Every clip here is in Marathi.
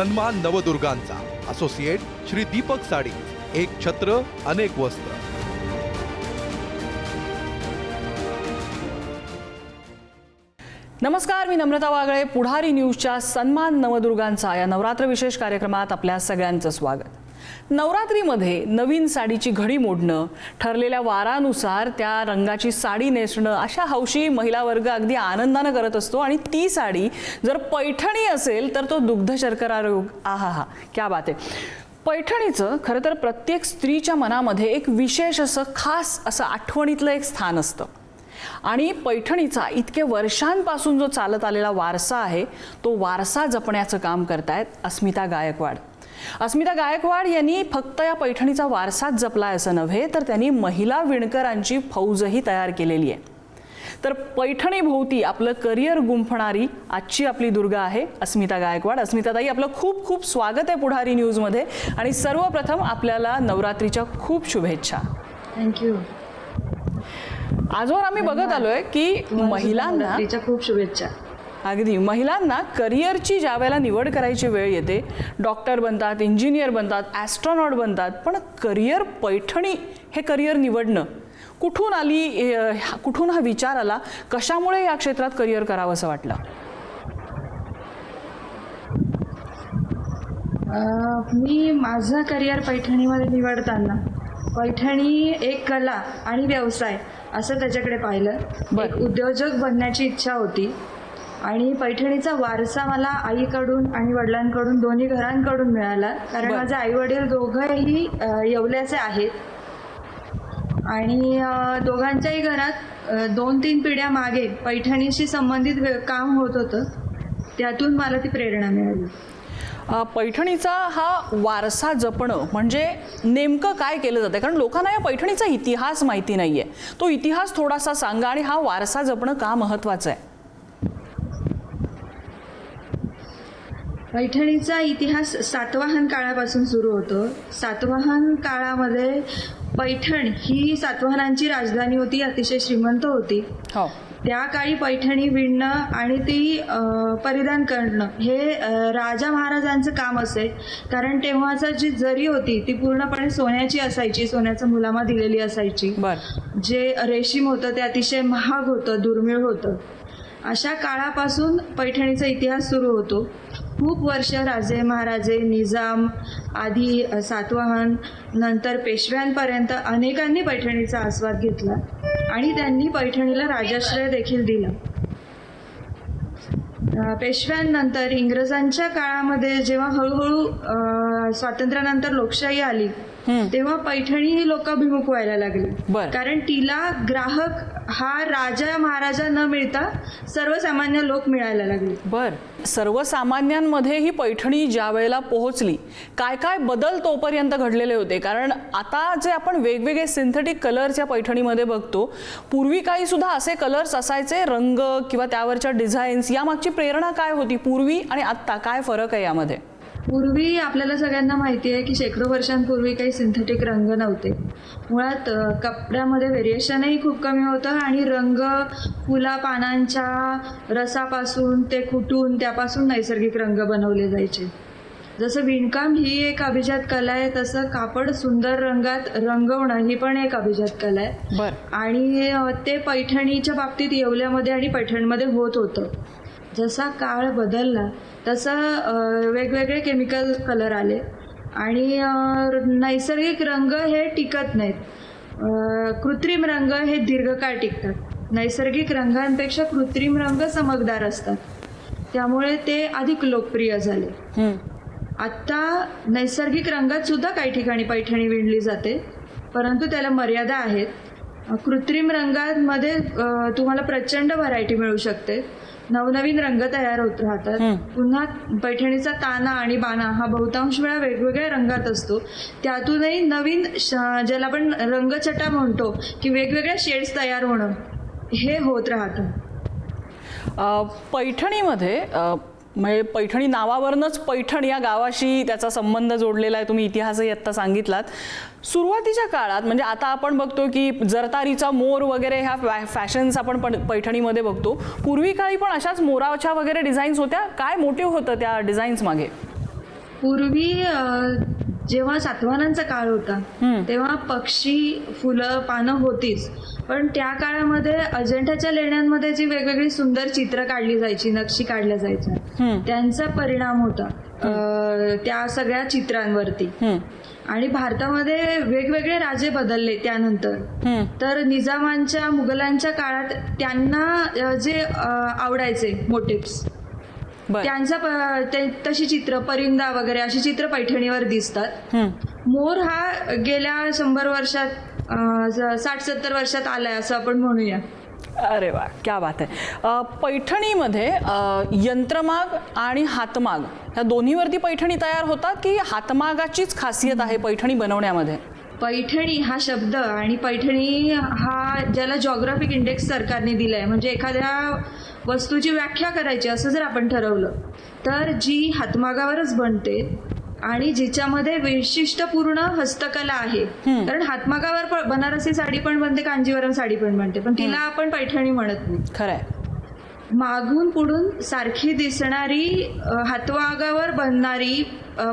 सन्मान नवदुर्गांचा. असोसिएट श्री दीपक साडी. एक छत्र अनेक वस्त्र. नमस्कार मी नम्रता वागळे. पुढारी न्यूजच्या सन्मान नवदुर्गांचा या नवरात्र विशेष कार्यक्रमात आपल्या सगळ्यांचं स्वागत. नवरात्रीमध्ये नवीन साडीची घडी मोडणं ठरलेल्या वारानुसार त्या रंगाची साडी नेसणं अशा हौशी महिला वर्ग अगदी आनंदानं करत असतो. आणि ती साडी जर पैठणी असेल तर तो दुग्ध शर्करा रोग. आहा हा क्या बात आहे. पैठणीचं खरं तर प्रत्येक स्त्रीच्या मनामध्ये एक विशेष असं खास असं आठवणीतलं एक स्थान असतं. आणि पैठणीचा इतके वर्षांपासून जो चालत आलेला वारसा आहे तो वारसा जपण्याचं काम करतायत अस्मिता गायकवाड. अस्मिता गायकवाड यांनी फक्त या पैठणीचा वारसाच जपलाय असं नव्हे तर त्यांनी महिला विणकरांची फौजही तयार केलेली आहे. तर पैठणी भोवती आपलं करिअर गुंफणारी आजची आपली दुर्गा आहे अस्मिता गायकवाड. अस्मिताताई आपलं खूप खूप स्वागत आहे पुढारी न्यूजमध्ये. आणि सर्वप्रथम आपल्याला नवरात्रीच्या खूप शुभेच्छा. थँक्यू. आजवर आम्ही बघत आलोय की महिलांना खूप शुभेच्छा. अगदी. महिलांना करिअरची ज्या वेळेला निवड करायची वेळ येते डॉक्टर बनतात इंजिनियर बनतात ॲस्ट्रॉनॉट बनतात पण करिअर पैठणी हे करिअर निवडणं. कुठून आली कुठून हा विचार आला कशामुळे या क्षेत्रात करिअर करावं असं वाटलं? मी माझं करिअर पैठणीमध्ये निवडताना पैठणी एक कला आणि व्यवसाय असं त्याच्याकडे पाहिलं. उद्योजक बनण्याची इच्छा होती. आणि पैठणीचा वारसा मला आईकडून आणि वडिलांकडून दोन्ही घरांकडून मिळाला. कारण. माझे आई वडील दोघंही येवल्याचे आहेत. आणि दोघांच्याही घरात दोन तीन पिढ्या मागे पैठणीशी संबंधित काम होत होतं. त्यातून मला ती प्रेरणा मिळाली. पैठणीचा हा वारसा जपणं म्हणजे नेमकं काय केलं जातं कारण लोकांना या पैठणीचा इतिहास माहिती नाहीये. तो इतिहास थोडासा सांगा आणि हा वारसा जपणं का महत्वाचं आहे? पैठणीचा इतिहास सातवाहन काळापासून सुरू होतो. सातवाहन काळामध्ये पैठण ही सातवाहनांची राजधानी होती अतिशय श्रीमंत होती. हो. त्या काळी पैठणी विणणं आणि ती परिधान करणं हे राजा महाराजांचं काम असे. कारण तेव्हाचा जी जरी होती ती पूर्णपणे सोन्याची असायची सोन्याचं मुलामा दिलेली असायची. बर. जे रेशीम होतं ते अतिशय महाग होतं दुर्मिळ होतं. अशा काळापासून पैठणीचा इतिहास सुरू होतो. खूप वर्ष राजे महाराजे निजाम आधी सातवाहन नंतर पेशव्यांपर्यंत अनेकांनी पैठणीचा आस्वाद घेतला आणि त्यांनी पैठणीला राजाश्रय देखील दिला. पेशव्यांनंतर इंग्रजांच्या काळामध्ये जेव्हा हळूहळू स्वातंत्र्यानंतर लोकशाही आली तेव्हा पैठणी ही लोकाभिमुख व्हायला लागली. बर. कारण तिला ग्राहक हा राजा महाराजा न मिळता सर्वसामान्य लोक मिळायला लागले. बर. सर्वसामान्यांमध्ये ही पैठणी ज्या वेळेला पोहोचली काय काय बदल तोपर्यंत घडलेले होते? कारण आता जे आपण वेगवेगळे सिंथेटिक कलर्स या पैठणीमध्ये बघतो पूर्वी काही सुद्धा असे कलर्स असायचे रंग किंवा त्यावरच्या डिझाईन्स यामागची प्रेरणा काय होती? पूर्वी आणि आत्ता काय फरक आहे यामध्ये? पूर्वी आपल्याला सगळ्यांना माहिती आहे की शेकडो वर्षांपूर्वी काही सिंथेटिक रंग नव्हते. मुळात कपड्यामध्ये व्हेरिएशनही खूप कमी होतं आणि रंग फुला पानांच्या रसापासून ते कुटून त्यापासून नैसर्गिक रंग बनवले जायचे. जसं विणकाम ही एक अभिजात कला आहे तसं कापड सुंदर रंगात रंगवणं ही पण एक अभिजात कला आहे. बर. आणि ते पैठणीच्या बाबतीत येवल्यामध्ये आणि पैठणमध्ये होत होतं. जसा काळ बदलला तसं वेगवेगळे केमिकल कलर आले. आणि नैसर्गिक रंग हे टिकत नाहीत. कृत्रिम रंग हे दीर्घकाळ टिकतात. नैसर्गिक रंगांपेक्षा कृत्रिम रंग चमकदार असतात. त्यामुळे ते अधिक लोकप्रिय झाले. आत्ता नैसर्गिक रंगात सुद्धा काही ठिकाणी पैठणी विणली जाते परंतु त्याला मर्यादा आहेत. कृत्रिम रंगांमध्ये तुम्हाला प्रचंड व्हरायटी मिळू शकते. नवनवीन रंग तयार होत राहतात. पुन्हा पैठणीचा ताना आणि बाणा हा बहुतांश वेळा वेगवेगळ्या रंगात असतो. त्यातूनही नवीन ज्याला आपण रंगछटा म्हणतो की वेगवेगळ्या शेड्स तयार होणं हे होत राहतं. पैठणीमध्ये म्हणजे पैठणी नावावरनच पैठण या गावाशी त्याचा संबंध जोडलेला आहे तुम्ही इतिहासही आत्ता सांगितलात. सुरुवातीच्या काळात म्हणजे आता आपण बघतो की जरतारीचा मोर वगैरे ह्या फॅ फॅशन्स आपण पण पैठणीमध्ये बघतो. पूर्वी काळी पण अशाच मोराच्या वगैरे डिझाईन्स होत्या? काय मोटिव्ह होतं त्या डिझाईन्स मागे? पूर्वी जेव्हा सातवाहनांचा काळ होता. तेव्हा पक्षी फुलं पानं होतीच. पण त्या काळामध्ये अजंठाच्या लेण्यांमध्ये जी वेगवेगळी सुंदर चित्र काढली जायची नक्षी काढल्या जायच्या. त्यांचा परिणाम होता त्या सगळ्या चित्रांवरती. आणि भारतामध्ये वेगवेगळे राजे बदलले त्यानंतर. तर निजामांच्या मुघलांच्या काळात त्यांना जे आवडायचे मोटिव्स त्यांचा तशी चित्र परिंदा वगैरे अशी चित्र पैठणीवर दिसतात. मोर हा गेल्या शंभर वर्षात साठ सत्तर वर्षात आलाय असं आपण म्हणूया. अरे वा क्या बात आहे. पैठणीमध्ये यंत्रमाग आणि हातमाग ह्या दोन्हीवरती पैठणी तयार होतात की हातमागाचीच खासियत आहे पैठणी बनवण्यामध्ये? पैठणी हा शब्द आणि पैठणी हा ज्याला जॉग्राफिक इंडेक्स सरकारने दिलाय म्हणजे एखाद्या वस्तूची व्याख्या करायची असं जर आपण ठरवलं तर जी हातमागावरच बनते आणि जिच्यामध्ये वैशिष्ट्यपूर्ण हस्तकला आहे. कारण हातमागावर बनारसी साडी पण बनते कांजीवरम साडी पण बनते पण तिला आपण पैठणी म्हणत नाही. खरंय. मागून पुढून सारखी दिसणारी हातवागावर बनणारी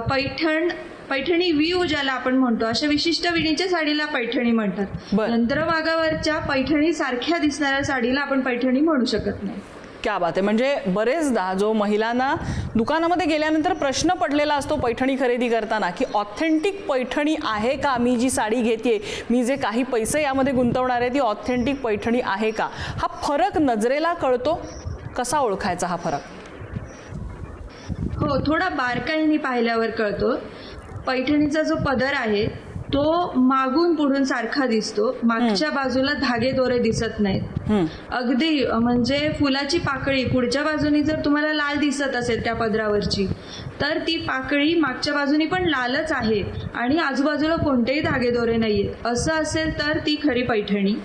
पैठण पैठणी व्ह्यू ज्याला आपण म्हणतो अशा विशिष्ट विणीच्या साडीला पैठणी म्हणतात. यंत्रमागावरच्या पैठणी सारख्या दिसणाऱ्या साडीला आपण पैठणी म्हणू शकत नाही. क्या बात आहे. म्हणजे बरेचदा जो महिलांना दुकानामध्ये गेल्यानंतर प्रश्न पडलेला असतो पैठणी खरेदी करताना की ऑथेंटिक पैठणी आहे का? मी जी साडी घेते मी जे काही पैसे यामध्ये गुंतवणार आहे ती ऑथेंटिक पैठणी आहे का? हा फरक नजरेला कळतो? कसा ओळखायचा हा फरक? हो थोडा बारकाईने पाहिल्यावर कळतो. पैठणीचा जो पदर आहे तो मागून पुढून सारखा दिसतो. मागच्या बाजूला धागे दोरे दिसत नाहीत. अगदी म्हणजे फुलाची पाकळी पुढच्या बाजूनी जर तुम्हाला लाल दिसत असेल त्या पदरावरची तर ती पाकळी मागच्या बाजूनी पण लालच आहे आणि आजूबाजूला कोणतेही धागेदोरे नाहीयेत. असं असेल तर ती खरी पैठणी.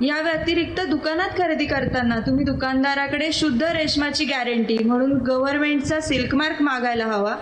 या व्यतिरिक्त दुकानात खरेदी करताना तुम्ही दुकानदाराकडे शुद्ध रेशमाची गॅरंटी म्हणून गव्हर्नमेंटचा सिल्क मार्क मागायला हवा.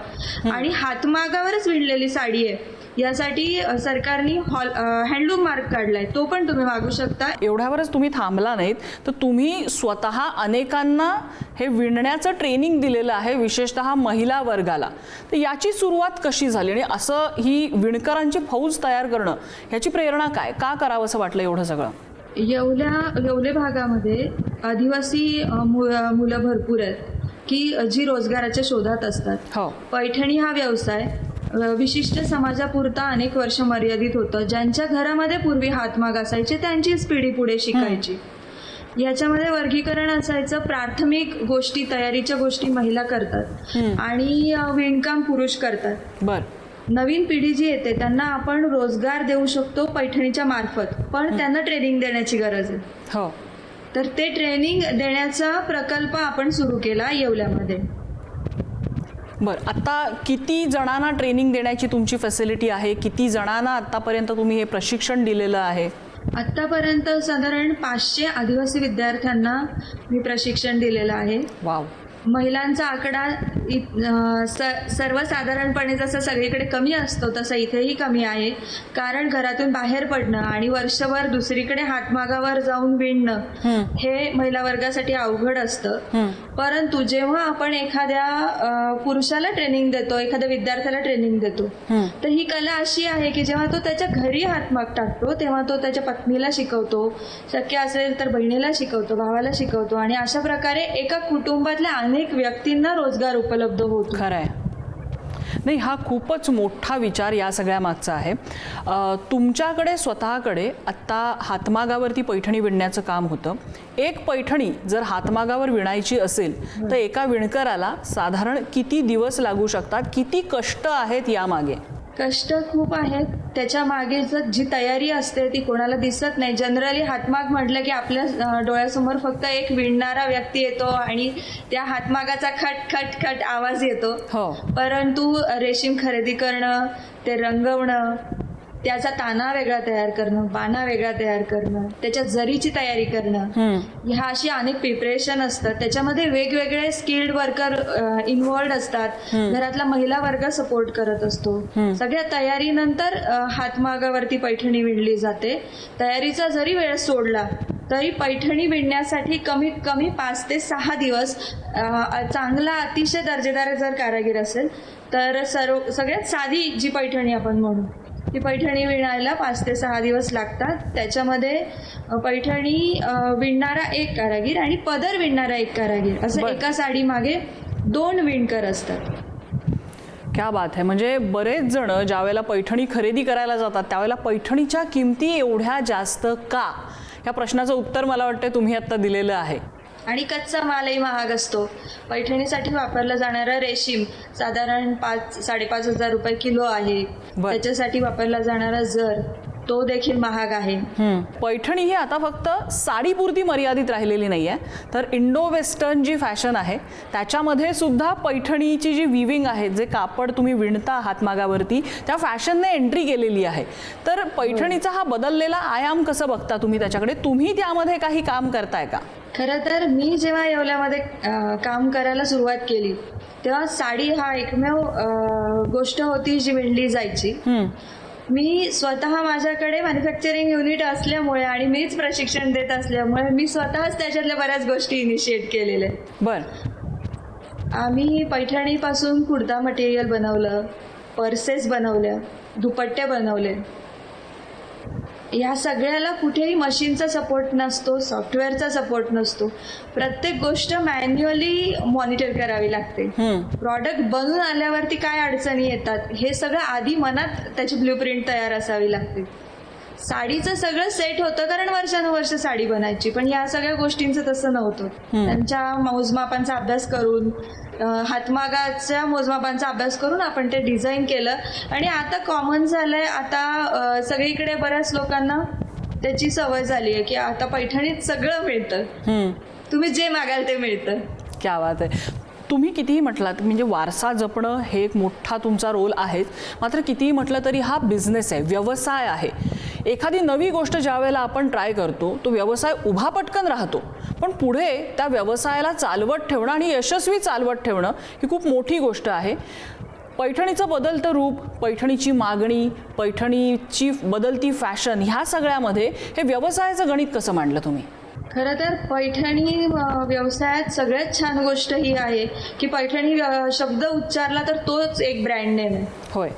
आणि हातमागावरच विणलेली साडी आहे. यासाठी सरकारने हॉल हँडलूम मार्क काढलाय. तो पण तुम्ही मागू शकता. एवढ्यावरच तुम्ही थांबला नाहीत तर तुम्ही स्वतः अनेकांना हे विणण्याचं ट्रेनिंग दिलेलं आहे विशेषतः महिला वर्गाला. तर याची सुरुवात कशी झाली आणि असं ही विणकरांची फौज तयार करणं ह्याची प्रेरणा काय? का करावं असं वाटलं एवढं सगळं? येवल्या येवले भागामध्ये आदिवासी मुलं भरपूर आहेत की जी रोजगाराच्या शोधात असतात. हो. पैठणी हा व्यवसाय विशिष्ट समाजापुरता अनेक वर्ष मर्यादित होतं. ज्यांच्या घरामध्ये पूर्वी हातमाग असायचे त्यांचीच पिढी पुढे शिकायची. याच्यामध्ये वर्गीकरण असायचं प्राथमिक गोष्टी तयारीच्या गोष्टी महिला करतात आणि विणकाम पुरुष करतात. बर. नवीन पिढी जी येते त्यांना आपण रोजगार देऊ शकतो पैठणीच्या मार्फत पण त्यांना ट्रेनिंग देण्याची गरज आहे. हो. तर ते ट्रेनिंग देण्याचा प्रकल्प आपण सुरू केला येवल्यामध्ये. बर आता किती जणांना ट्रेनिंग देण्याची तुमची फॅसिलिटी आहे? किती जणांना आतापर्यंत तुम्ही हे प्रशिक्षण दिलेलं आहे? आत्तापर्यंत साधारण पाचशे आदिवासी विद्यार्थ्यांना मी प्रशिक्षण दिलेलं आहे. वाव. महिलांचा आकडा स- सर्वसाधारणपणे जसं सगळीकडे कमी असतो तसं इथेही कमी आहे. कारण घरातून बाहेर पडणं आणि वर्षभर दुसरीकडे हातमागावर जाऊन विणणं हे. महिला वर्गासाठी अवघड असतं. परंतु जेव्हा आपण एखाद्या पुरुषाला ट्रेनिंग देतो एखाद्या विद्यार्थ्याला ट्रेनिंग देतो तर ही कला अशी आहे की जेव्हा तो त्याच्या घरी हातमाग टाकतो तेव्हा तो त्याच्या पत्नीला शिकवतो. शक्य असेल तर बहिणीला शिकवतो भावाला शिकवतो आणि अशा प्रकारे एका कुटुंबातल्या अनेक व्यक्तींना रोजगार उपलब्ध होतो. खरं आहे नाही हा खूपच मोठा विचार या सगळ्या मागचा आहे. तुमच्याकडे स्वतःकडे आत्ता हातमागावरती पैठणी विणण्याचं काम होतं. एक पैठणी जर हातमागावर विणायची असेल तर एका विणकराला साधारण किती दिवस लागू शकतात? किती कष्ट आहेत यामागे? कष्ट खूप आहेत. त्याच्यामागे जर जी तयारी असते ती कोणाला दिसत नाही. जनरली हातमाग म्हटलं की आपल्या डोळ्यासमोर फक्त एक विणणारा व्यक्ती येतो आणि त्या हातमागाचा खट खट खट आवाज येतो. हो. परंतु रेशीम खरेदी करणं ते रंगवणं त्याचा ताना वेगळा तयार करणं बाणा वेगळा तयार करणं त्याच्या जरीची तयारी करणं. ह्या अशी अनेक प्रिपरेशन असतात. त्याच्यामध्ये वेगवेगळे स्किल्ड वर्कर इन्व्हॉल्ड असतात. घरातला महिला वर्ग सपोर्ट करत असतो. सगळ्या तयारीनंतर हातमागावरती पैठणी विणली जाते. तयारीचा जरी वेळ सोडला तरी पैठणी विणण्यासाठी कमीत कमी पाच ते सहा दिवस चांगला अतिशय दर्जेदार जर कारागीर असेल तर सर्व सगळ्यात साधी जी पैठणी आपण म्हणू ती पैठणी विणायला पाच ते सहा दिवस लागतात. त्याच्यामध्ये पैठणी विणणारा एक कारागीर आणि पदर विणणारा एक कारागीर. असं. एका साडीमागे दोन विणकर असतात. क्या बात आहे म्हणजे बरेच जण ज्या वेळेला पैठणी खरेदी करायला जातात त्यावेळेला पैठणीच्या किमती एवढ्या जास्त का? या प्रश्नाचं उत्तर मला वाटतं तुम्ही आत्ता दिलेलं आहे. आणि कच्चा मालही महाग असतो. पैठणीसाठी वापरला जाणारा रेशीम साधारण पाच साडेपाच हजार रुपये किलो आहे. त्याच्यासाठी वापरला जाणारा जर तो देखील महाग आहे. पैठणी ही आता फक्त साडीपुरती मर्यादित राहिलेली नाही आहे तर इंडो वेस्टर्न जी फॅशन आहे त्याच्यामध्ये सुद्धा पैठणीची जी विविंग आहे जे कापड तुम्ही विणता हातमागावरती त्या फॅशनने एंट्री केलेली आहे. तर पैठणीचा हा बदललेला आयाम कसं बघता तुम्ही त्याच्याकडे? तुम्ही त्यामध्ये काही काम करताय का? खरं तर मी जेव्हा येवल्यामध्ये काम करायला सुरुवात केली तेव्हा साडी हा एकमेव गोष्ट होती जी विणली जायची. मी स्वतः माझ्याकडे मॅन्युफॅक्चरिंग युनिट असल्यामुळे आणि मीच प्रशिक्षण देत असल्यामुळे मी स्वतःच त्याच्यातल्या बऱ्याच गोष्टी इनिशिएट केलेल्या. बर आम्ही पैठणीपासून कुर्ता मटेरियल बनवलं पर्सेस बनवल्या दुपट्टे बनवले या सगळ्याला कुठेही मशीनचा सपोर्ट नसतो सॉफ्टवेअरचा सपोर्ट नसतो. प्रत्येक गोष्ट मॅन्युअली मॉनिटर करावी लागते. प्रॉडक्ट बनून आल्यावरती काय अडचणी येतात हे सगळं आधी मनात त्याची ब्ल्यूप्रिंट तयार असावी लागते. साडीचं सगळं सेट होतं कारण वर्षानुवर्ष साडी बनायची. पण या सगळ्या गोष्टींचं तसं नव्हतं. त्यांच्या मोजमापांचा अभ्यास करून हातमागाच्या मोजमापांचा अभ्यास करून आपण ते डिझाईन केलं. आणि आता कॉमन झालंय आता सगळीकडे बऱ्याच लोकांना त्याची सवय झाली आहे की आता पैठणीत सगळं मिळतं. तुम्ही जे मागाल ते मिळतं. क्या बात आहे. तुम्ही कितीही म्हटलात म्हणजे वारसा जपणं हे एक मोठा तुमचा रोल आहेच. मात्र कितीही म्हटलं तरी हा बिझनेस आहे व्यवसाय आहे. एखादी नवी गोष्ट ज्या वेळेला आपण ट्राय करतो तो व्यवसाय उभा पटकन राहतो. पण पुढे त्या व्यवसायाला चालवत ठेवणं आणि यशस्वी चालवत ठेवणं ही खूप मोठी गोष्ट आहे. पैठणीचं बदलतं रूप पैठणीची मागणी पैठणीची बदलती फॅशन ह्या सगळ्यामध्ये हे व्यवसायाचं गणित कसं मांडलं तुम्ही? खरं तर पैठणी व्यवसायात सगळ्यात छान गोष्ट ही आहे की पैठणी शब्द उच्चारला तर तोच एक ब्रँड नेम आहे. होय.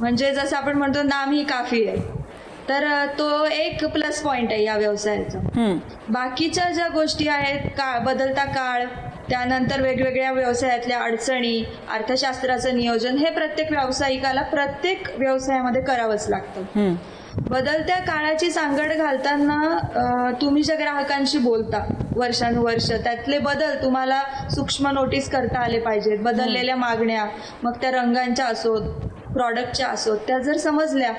म्हणजे जसं आपण म्हणतो नाम ही काफी आहे. तर तो एक प्लस पॉइंट आहे या व्यवसायाचा. बाकीच्या ज्या गोष्टी आहेत का बदलता काळ त्यानंतर वेगवेगळ्या व्यवसायातल्या अडचणी अर्थशास्त्राचं नियोजन हे प्रत्येक व्यावसायिकाला प्रत्येक व्यवसायामध्ये करावंच लागतं. बदलत्या काळाची सांगड घालताना तुम्ही ज्या ग्राहकांशी बोलता वर्षानुवर्ष त्यातले बदल तुम्हाला सूक्ष्म नोटीस करता आले पाहिजेत बदललेल्या मागण्या मग त्या रंगांच्या असोत प्रॉडक्टच्या असोत त्या जर समजल्या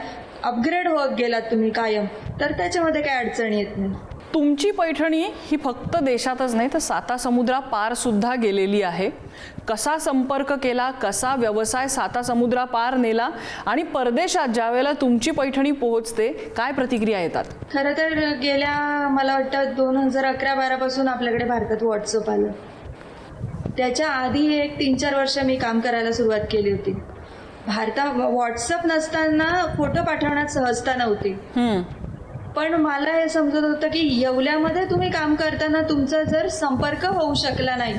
अपग्रेड होत गेलात तुम्ही कायम तर त्याच्यामध्ये काही अडचणी येत नाही. तुमची पैठणी ही फक्त देशातच नाही तर साता समुद्रा पार सुद्धा गेलेली आहे. कसा संपर्क केला कसा व्यवसाय साता समुद्रा पार नेला आणि परदेशात ज्या वेळेला तुमची पैठणी पोहोचते काय प्रतिक्रिया येतात? खरं तर गेल्या मला वाटतं दोन हजार अकरा बारापासून आपल्याकडे भारतात व्हॉट्सअप आलं. त्याच्या आधी एक तीन चार वर्ष मी काम करायला सुरुवात केली होती. भारतात व्हॉट्सअप नसताना फोटो पाठवण्यात सहजता नव्हती. पण मला हे समजत होतं की येवल्यामध्ये तुम्ही काम करताना तुमचा जर संपर्क होऊ शकला नाही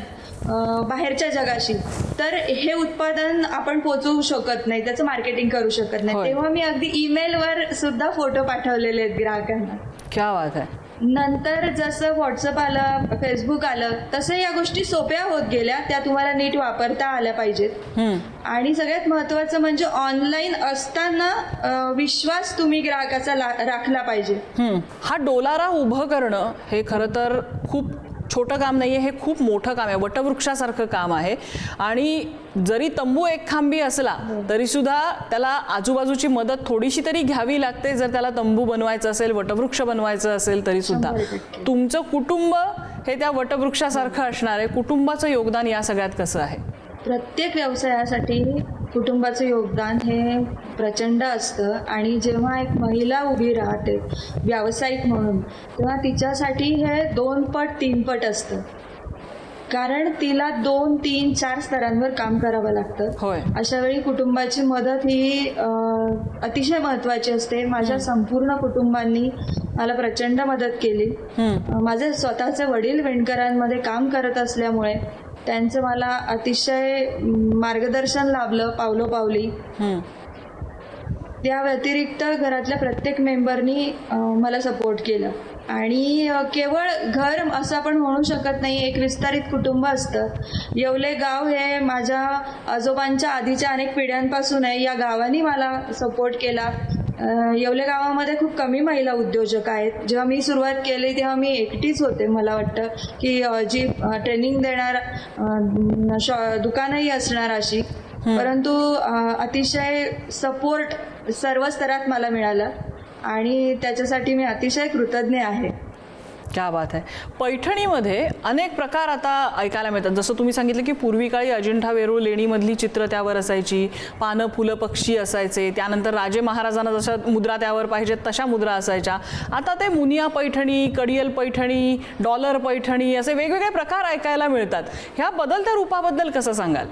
बाहेरच्या जगाशी तर हे उत्पादन आपण पोचवू शकत नाही त्याचं मार्केटिंग करू शकत नाही. तेव्हा मी अगदी ईमेलवर सुद्धा फोटो पाठवलेले आहेत ग्राहकांना क्या बात आहे नंतर जसं व्हॉट्सअप आलं फेसबुक आलं तसं या गोष्टी सोप्या होत गेल्या त्या तुम्हाला नीट वापरता आल्या पाहिजेत. आणि सगळ्यात महत्त्वाचं म्हणजे ऑनलाईन असताना विश्वास तुम्ही ग्राहकाचा राखला पाहिजे. हा डोलारा उभं करणं हे खरं तर खूप छोटं काम नाही आहे हे खूप मोठं काम आहे. वटवृक्षासारखं काम आहे. आणि जरी तंबू एक खांबी असला तरी सुद्धा त्याला आजूबाजूची मदत थोडीशी तरी घ्यावी लागते. जर त्याला तंबू बनवायचं असेल वटवृक्ष बनवायचं असेल तरी सुद्धा शंभर टक्के. तुमचं कुटुंब हे त्या वटवृक्षासारखं असणार आहे. कुटुंबाचं योगदान या सगळ्यात कसं आहे? प्रत्येक व्यवसायासाठी कुटुंबाचं योगदान हे प्रचंड असतं. आणि जेव्हा एक महिला उभी राहते व्यावसायिक म्हणून तेव्हा तिच्यासाठी हे दोन पट तीन पट असतं. कारण तिला दोन तीन चार स्तरांवर काम करावं लागतं. होय. अशा वेळी कुटुंबाची मदत ही अतिशय महत्त्वाची असते. माझ्या संपूर्ण कुटुंबांनी मला प्रचंड मदत केली. माझे स्वतःचे वडील विणकरांमध्ये काम करत असल्यामुळे त्यांचं मला अतिशय मार्गदर्शन लाभलं पावलोपावली. त्या व्यतिरिक्त घरातल्या प्रत्येक मेंबरनी मला सपोर्ट केलं. आणि केवळ घर असं आपण म्हणू शकत नाही एक विस्तारित कुटुंब असतं. येवले गाव हे माझ्या आजोबांच्या आधीच्या अनेक पिढ्यांपासून आहे. या गावाने मला सपोर्ट केला. येवले गावामध्ये खूप कमी महिला उद्योजक आहेत. जेव्हा मी सुरुवात केली तेव्हा मी एकटीच होते मला वाटतं. की जी ट्रेनिंग देणार शॉ दुकानही असणार अशी. परंतु अतिशय सपोर्ट सर्व स्तरात मला मिळालं. आणि त्याच्यासाठी मी अतिशय कृतज्ञ आहे. क्या बात आहे पैठणीमध्ये अनेक प्रकार आता ऐकायला मिळतात. जसं तुम्ही सांगितलं की पूर्वी काळी अजिंठा वेरूळ लेणीमधली चित्र त्यावर असायची पानं फुलं पक्षी असायचे त्यानंतर राजे महाराजांना जशा मुद्रा त्यावर पाहिजेत तशा मुद्रा असायच्या. आता ते मुनिया पैठणी कडियल पैठणी डॉलर पैठणी असे वेगवेगळे प्रकार ऐकायला मिळतात. ह्या बदलत्या रूपाबद्दल कसं सांगाल?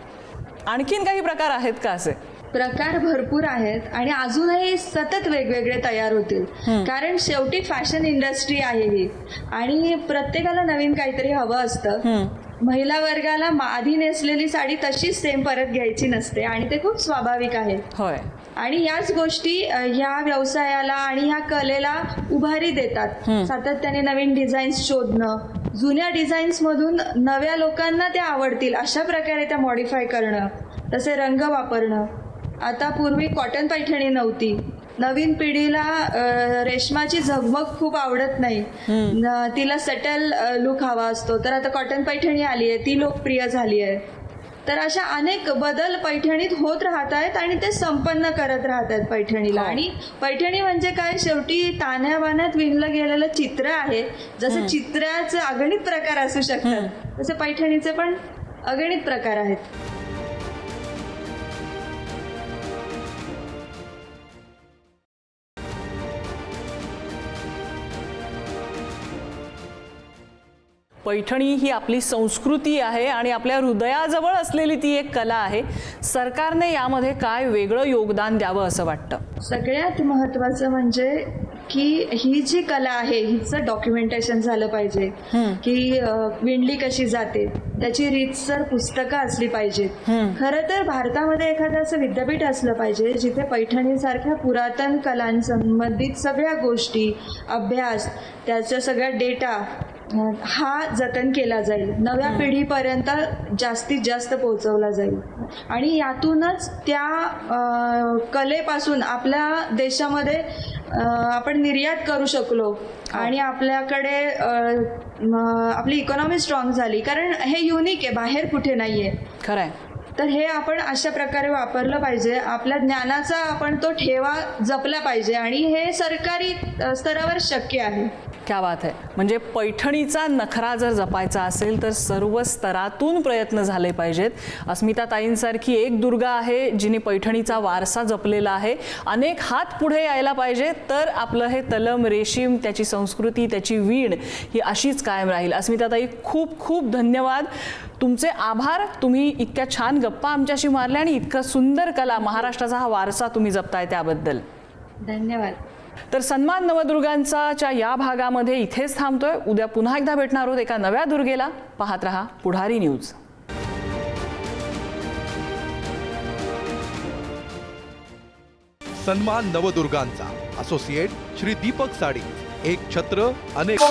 आणखीन काही प्रकार आहेत का असे? प्रकार भरपूर आहेत आणि अजूनही सतत वेगवेगळे तयार होतील. कारण शेवटी फॅशन इंडस्ट्री आहे ही. आणि प्रत्येकाला नवीन काहीतरी हवं असतं. महिला वर्गाला आधी नेसलेली साडी तशीच सेम परत घ्यायची नसते आणि ते खूप स्वाभाविक आहे. होय. आणि याच गोष्टी ह्या व्यवसायाला आणि ह्या कलेला उभारी देतात. सातत्याने नवीन डिझाईन्स शोधणं जुन्या डिझाईन्स मधून नव्या लोकांना त्या आवडतील अशा प्रकारे त्या मॉडीफाय करणं तसे रंग वापरणं. आता पूर्वी कॉटन पैठणी नव्हती. नवीन पिढीला रेशमाची झगमग खूप आवडत नाही. तिला सटल लुक हवा असतो. तर आता कॉटन पैठणी आली आहे ती लोकप्रिय झाली आहे. तर अशा अनेक बदल पैठणीत होत राहत आहेत आणि ते संपन्न करत राहत आहेत पैठणीला. हो. आणि पैठणी म्हणजे काय? शेवटी तान्या बाण्यात विणलं गेलेलं चित्र आहे. जसं चित्राचे अगणित प्रकार असू शकतात. तसे पैठणीचे पण अगणित प्रकार आहेत. पैठणी ही आपली संस्कृती आहे आणि आपल्या हृदयाजवळ असलेली ती एक कला आहे. सरकारने यामध्ये काय वेगळं योगदान द्यावं असं वाटतं? सगळ्यात महत्वाचं म्हणजे की ही जी कला आहे हिचं डॉक्युमेंटेशन झालं पाहिजे. की विणली कशी जाते त्याची रीतसर पुस्तकं असली पाहिजेत. खरं तर भारतामध्ये एखादं असं विद्यापीठ असलं पाहिजे जिथे पैठणीसारख्या पुरातन कलांसंबंधित सगळ्या गोष्टी अभ्यास त्याचा सगळा डेटा हा जतन केला जाईल. नव्या पिढीपर्यंत जास्तीत जास्त पोहोचवला जाईल. आणि यातूनच त्या कलेपासून आपल्या देशामध्ये आपण निर्यात करू शकलो. आणि आपल्याकडे आपली इकॉनॉमी स्ट्रॉंग झाली. कारण हे युनिक आहे बाहेर कुठे नाहीये. खरं आहे तर हे आपण अशा प्रकारे वापरलं पाहिजे. आपल्या ज्ञानाचा आपण तो ठेवा जपला पाहिजे. आणि हे सरकारी स्तरावर शक्य आहे. क्या बात आहे म्हणजे पैठणीचा नखरा जर जपायचा असेल तर सर्व स्तरातून प्रयत्न झाले पाहिजेत. अस्मिता ताईंसारखी एक दुर्गा आहे जिने पैठणीचा वारसा जपलेला आहे. अनेक हात पुढे यायला पाहिजे तर आपलं हे तलम रेशीम त्याची संस्कृती त्याची वीण ही अशीच कायम राहील. अस्मिताताई खूप खूप धन्यवाद. तुमचे आभार. तुम्ही इतक्या छान गप्पा आमच्याशी मारल्या आणि इतकं सुंदर कला महाराष्ट्राचा हा वारसा तुम्ही जपताय त्याबद्दल. धन्यवाद. तर सन्मान नवदुर्गांचा या भागामध्ये इथेच थांबतोय. उद्या पुन्हा एकदा भेटणार आहोत एका नव्या दुर्गेला. पाहत रहा पुढारी न्यूज. सन्मान नवदुर्गांचा. असोसिएट श्री दीपक साडी. एक छत्र अनेक